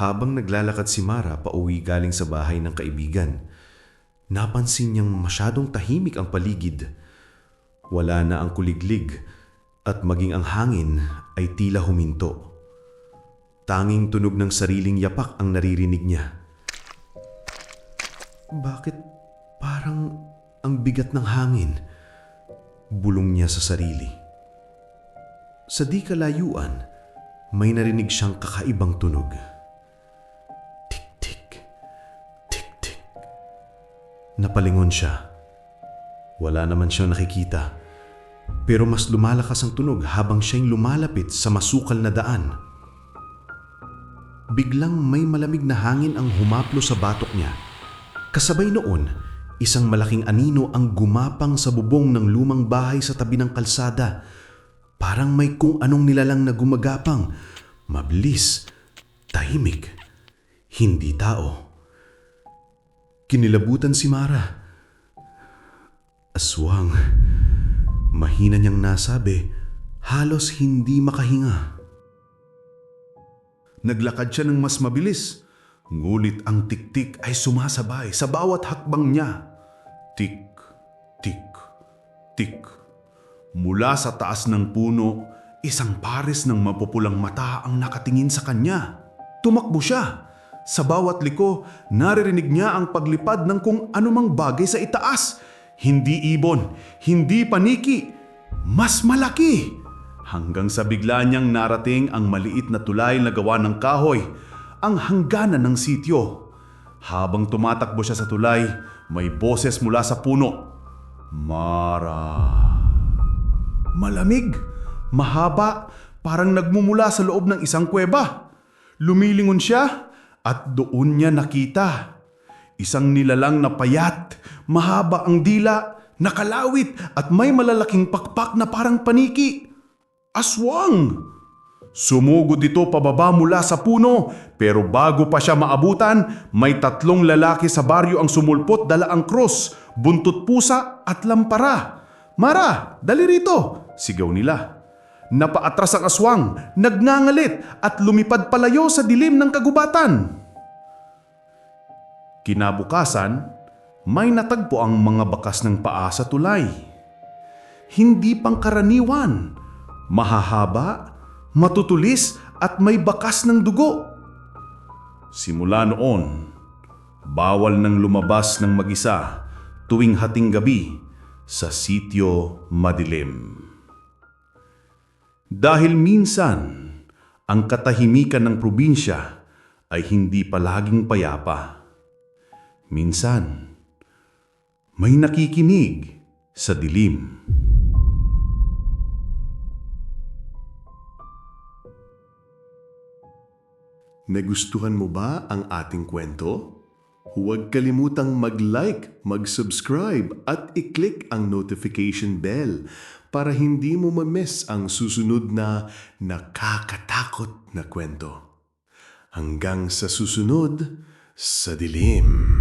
Habang naglalakad si Mara pauwi galing sa bahay ng kaibigan, napansin niyang masyadong tahimik ang paligid. Wala na ang kuliglig at maging ang hangin ay tila huminto. Tanging tunog ng sariling yapak ang naririnig niya. Bakit parang ang bigat ng hangin? Bulong niya sa sarili. Sa di kalayuan, may narinig siyang kakaibang tunog. Napalingon siya. Wala naman siyang nakikita. Pero mas lumalakas ang tunog habang siya'y lumalapit sa masukal na daan. Biglang may malamig na hangin ang humaplo sa batok niya. Kasabay noon, isang malaking anino ang gumapang sa bubong ng lumang bahay sa tabi ng kalsada. Parang may kung anong nilalang na gumagapang. Mabilis, tahimik, hindi tao. Kinilabutan si Mara. Aswang. Mahina niyang nasabi, halos hindi makahinga. Naglakad siya ng mas mabilis, ngulit ang tik-tik ay sumasabay sa bawat hakbang niya. Tik, tik, tik. Mula sa taas ng puno, isang pares ng mapupulang mata ang nakatingin sa kanya. Tumakbo siya. Sa bawat liko, naririnig niya ang paglipad ng kung anumang bagay sa itaas. Hindi ibon, hindi paniki, mas malaki. Hanggang sa bigla niyang narating ang maliit na tulay na gawa ng kahoy, ang hangganan ng sityo. Habang tumatakbo siya sa tulay, may boses mula sa puno. Mara. Malamig, mahaba, parang nagmumula sa loob ng isang kuweba. Lumilingon siya at doon niya nakita. Isang nilalang na payat, mahaba ang dila, nakalawit at may malalaking pakpak na parang paniki. Aswang! Sumugod ito pababa mula sa puno pero bago pa siya maabutan, may tatlong lalaki sa baryo ang sumulpot dala ang krus, buntot pusa at lampara. Mara, dali rito! Sigaw nila. Napaatras ang aswang, nagngangalit at lumipad palayo sa dilim ng kagubatan. Kinabukasan, may natagpo ang mga bakas ng paa sa tulay. Hindi pangkaraniwan, mahahaba, matutulis at may bakas ng dugo. Simula noon, bawal nang lumabas ng mag-isa tuwing hating gabi sa sityo madilim. Dahil minsan, ang katahimikan ng probinsya ay hindi palaging payapa. Minsan, may nakikinig sa dilim. Nagustuhan mo ba ang ating kwento? Huwag kalimutang mag-like, mag-subscribe at i-click ang notification bell para hindi mo ma-miss ang susunod na nakakatakot na kwento. Hanggang sa susunod, sa dilim.